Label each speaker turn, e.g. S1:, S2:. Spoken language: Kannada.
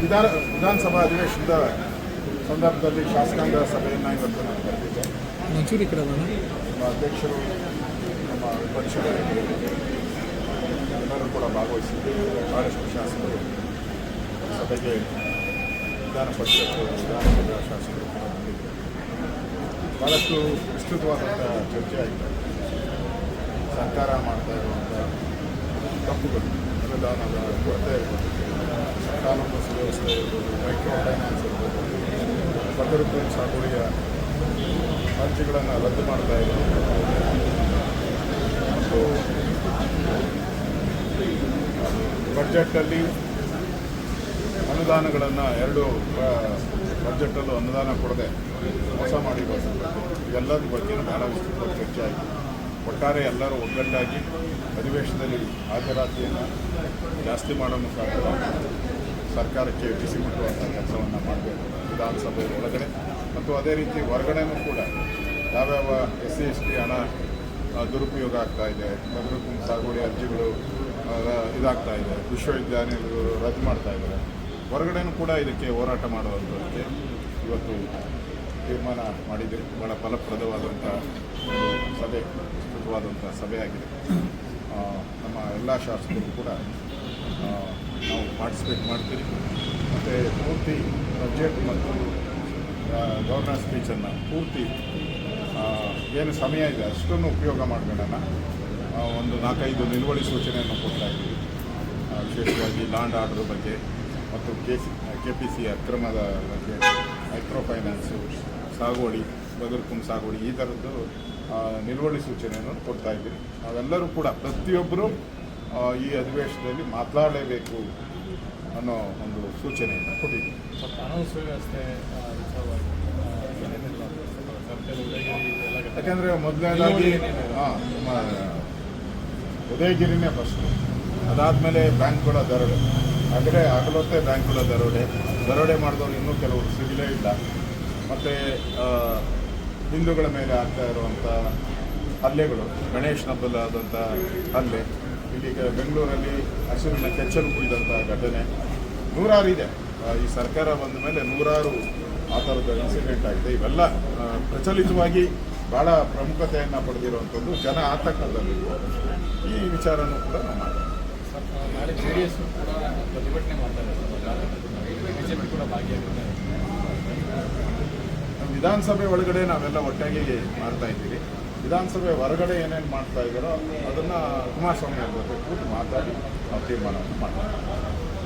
S1: ವಿಧಾನ ವಿಧಾನಸಭಾ ಅಧಿವೇಶನದ ಸಂದರ್ಭದಲ್ಲಿ ಶಾಸಕಾಂಗ ಸಭೆಯನ್ನು ಇವತ್ತು ನಾನು ಕರೆದಿದ್ದೆ
S2: ಮಂಚೂರಿ ಕಡೆ ಅದಾನ
S1: ನಮ್ಮ ಅಧ್ಯಕ್ಷರು ನಮ್ಮ ವಿಪಕ್ಷಗಳು ಎಲ್ಲರೂ ಕೂಡ ಭಾಗವಹಿಸಿದ್ದು ಭಾಳಷ್ಟು ಶಾಸಕರು ಸಭೆಗೆ ವಿಧಾನ ಪರಿಷತ್ ವಿಧಾನಸಭಾ ಶಾಸಕರು ಕೂಡ ಬಂದಿದ್ದರು ಭಾಳಷ್ಟು ವಿಸ್ತೃತವಾದಂಥ ಚರ್ಚೆ ಆಯಿತು ಸರ್ಕಾರ ಮಾಡ್ತಾ ಇರುವಂಥ ತಪ್ಪುಗಳು. ಅನುದಾನದ ಕೊರತೆ ಇರ್ಬೋದು. ಕಾನೂನು ಸುವ್ಯವಸ್ಥೆ ಇರ್ಬೋದು, ಮೈಕ್ರೋ ಫೈನಾನ್ಸ್ ಇರ್ಬೋದು ಭದ್ರತೆ ಸಾಗುವಳಿಯ ಅರ್ಜಿಗಳನ್ನು ರದ್ದು ಮಾಡ್ತಾ ಇರೋದು ಮತ್ತು ಅನುದಾನಗಳನ್ನು ಎರಡು ಬಜೆಟಲ್ಲೂ ಅನುದಾನ ಕೊಡದೆ ಮೋಸ ಮಾಡಿ ಬಗ್ಗೆ ಎಲ್ಲದ್ರ ಬಗ್ಗೆ ಬಹಳ ವಿಸ್ತೃತ ಚರ್ಚೆ ಆಯಿತು ಒಟ್ಟಾರೆ ಎಲ್ಲರೂ ಒಗ್ಗಟ್ಟಾಗಿ ಅಧಿವೇಶನದಲ್ಲಿ ಹಾಜರಾತಿಯನ್ನು ಜಾಸ್ತಿ ಮಾಡೋ ಮುಖಾಂತರ ಸರ್ಕಾರಕ್ಕೆ ಬಿಸಿ ಮುಟ್ಟುವಂಥ ಕೆಲಸವನ್ನು ಮಾಡಬೇಕು ವಿಧಾನಸಭೆ ಒಳಗಡೆ. ಮತ್ತು ಅದೇ ರೀತಿ ಹೊರಗಡೆನೂ ಕೂಡ ಯಾವ್ಯಾವ ಎಸ್ ಸಿ ಎಸ್ ಟಿ ಹಣ ದುರುಪಯೋಗ ಆಗ್ತಾ ಇದೆ ನಗರಕ್ಕೂ ಸಾಗುವಳಿ ಅರ್ಜಿಗಳು ಇದಾಗ್ತಾಯಿದೆ ಇದಾಗ್ತಾ ಇದೆ, ವಿಶ್ವವಿದ್ಯಾನಿಲಯಗಳು ರದ್ದು ಮಾಡ್ತಾ ಇದ್ದಾರೆ ಹೊರಗಡೆನೂ ಕೂಡ ಇದಕ್ಕೆ ಹೋರಾಟ ಮಾಡುವಂಥದ್ದಕ್ಕೆ ಇವತ್ತು ತೀರ್ಮಾನ ಮಾಡಿದ್ದೀರಿ. ಭಾಳ ಫಲಪ್ರದವಾದಂಥ ಸಭೆ. ವಿಸ್ತೃತವಾದಂಥ ಸಭೆಯಾಗಿದೆ ನಮ್ಮ ಎಲ್ಲ ಶಾಸಕರು ಕೂಡ ನಾವು ಪಾರ್ಟಿಸಿಪೇಟ್ ಮಾಡ್ತೀವಿ. ಮತ್ತು ಪೂರ್ತಿ ಬಜೆಟ್ ಮತ್ತು ಗವರ್ನರ್ ಸ್ಪೀಚನ್ನು ಪೂರ್ತಿ ಏನು ಸಮಯ ಇದೆ ಅಷ್ಟನ್ನು ಉಪಯೋಗ ಮಾಡ್ಕೊಳ್ಳೋಣ ಒಂದು ನಾಲ್ಕೈದು ನಿಲುವಳಿ ಸೂಚನೆಯನ್ನು ಕೊಡ್ತಾ ಇದ್ದೀವಿ. ವಿಶೇಷವಾಗಿ ಲ್ಯಾಂಡ್ ಆರ್ಡರ್ ಬಗ್ಗೆ ಮತ್ತು K C K P C ಅಕ್ರಮದ ಬಗ್ಗೆ ಮೈಕ್ರೋ ಫೈನಾನ್ಸು ಸಾಗುವಳಿ ಬಗರ್ಕುಂ ಸಾಗುವಳಿ ಈ ಥರದ್ದು ನಿಲುವಳಿ ಸೂಚನೆಯನ್ನು ಕೊಡ್ತಾ ಇದ್ದೀನಿ ನಾವೆಲ್ಲರೂ ಕೂಡ ಪ್ರತಿಯೊಬ್ಬರು ಈ ಅಧಿವೇಶನದಲ್ಲಿ ಮಾತನಾಡಲೇಬೇಕು ಅನ್ನೋ ಒಂದು ಸೂಚನೆಯನ್ನು ಕೊಟ್ಟಿದ್ದೀವಿ.
S3: ಇದೆಲ್ಲ ಘಟನೆ.
S1: ಯಾಕೆಂದರೆ ಮೊದಲನೇದಾಗಿ ಉದಯಗಿರಿನೇ ಫಸ್ಟು ಅದಾದಮೇಲೆ ಬ್ಯಾಂಕ್ಗಳ ದರೋಡೆ. ಆದರೆ ಆಗಲೊತ್ತೆ ಬ್ಯಾಂಕ್ಗಳ ದರೋಡೆ. ದರೋಡೆ ಮಾಡಿದವರು ಇನ್ನೂ ಕೆಲವರು ಸಿಗಲೇ ಇಲ್ಲ. ಮತ್ತು ಹಿಂದೂಗಳ ಮೇಲೆ ಆಗ್ತಾ ಇರುವಂಥ ಹಲ್ಲೆಗಳು, ಗಣೇಶ್ ಹಬ್ಬಲಾದಂಥ ಹಲ್ಲೆ, ಇಲ್ಲಿ ಬೆಂಗಳೂರಲ್ಲಿ ಹಸಿರಿನ ಕೆಚ್ಚಲು ಕುಯ್ದಂಥ ಘಟನೆ. ನೂರಾರು ಇದೆ. ಈ ಸರ್ಕಾರ ಬಂದ ಮೇಲೆ ನೂರಾರು ಆ ಥರದ ಇನ್ಸಿಡೆಂಟ್ ಆಗಿದೆ. ಇವೆಲ್ಲ ಪ್ರಚಲಿತವಾಗಿ ಭಾಳ ಪ್ರಮುಖತೆಯನ್ನು ಪಡೆದಿರುವಂಥದ್ದು ಜನ ಆತಂಕದಲ್ಲಿ ಈ ವಿಚಾರನೂ ಕೂಡ ನಾವು ಮಾಡ್ತೀವಿ
S3: ಪ್ರತಿಭಟನೆ ಮಾಡ್ತಾರೆ. ಇದೆ ಬಿ ಕೂಡ ಭಾಗಿಯಾಗುತ್ತೆ.
S1: ವಿಧಾನಸಭೆ ಒಳಗಡೆ ನಾವೆಲ್ಲ ಒಟ್ಟಾಗಿ ಮಾಡ್ತಾ ಇದ್ದೀವಿ. ವಿಧಾನಸಭೆ ಹೊರಗಡೆ ಏನೇನು ಮಾಡ್ತಾ ಇದ್ದಾರೋ ಅದನ್ನು ಕುಮಾರಸ್ವಾಮಿ ಅವ್ರ ಜೊತೆ ಕೂತು ಮಾತಾಡಿ ನಾವು ತೀರ್ಮಾನವನ್ನು ಮಾಡ್ತೀವಿ